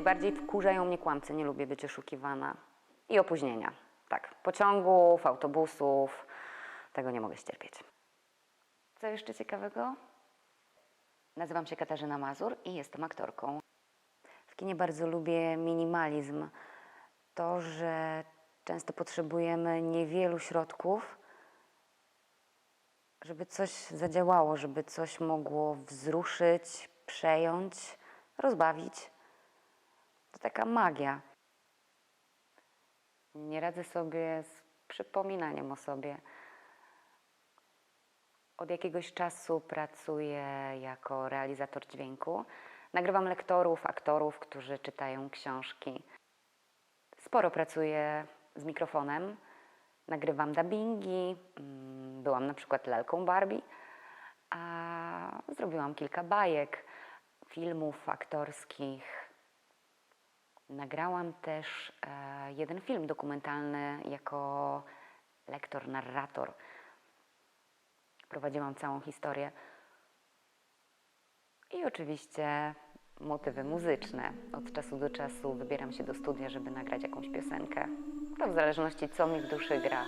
Najbardziej wkurzają mnie kłamcy, nie lubię być oszukiwana. I opóźnienia. Tak, pociągów, autobusów, tego nie mogę ścierpieć. Co jeszcze ciekawego? Nazywam się Katarzyna Mazur i jestem aktorką. W kinie bardzo lubię minimalizm. To, że często potrzebujemy niewielu środków, żeby coś zadziałało, żeby coś mogło wzruszyć, przejąć, rozbawić. Taka magia. Nie radzę sobie z przypominaniem o sobie. Od jakiegoś czasu pracuję jako realizator dźwięku. Nagrywam lektorów, aktorów, którzy czytają książki. Sporo pracuję z mikrofonem. Nagrywam dubbingi. mm, Byłam na przykład lalką Barbie. A zrobiłam kilka bajek, filmów aktorskich. Nagrałam też e, jeden film dokumentalny jako lektor, narrator. Prowadziłam całą historię. I oczywiście motywy muzyczne. Od czasu do czasu wybieram się do studia, żeby nagrać jakąś piosenkę. To w zależności co mi w duszy gra.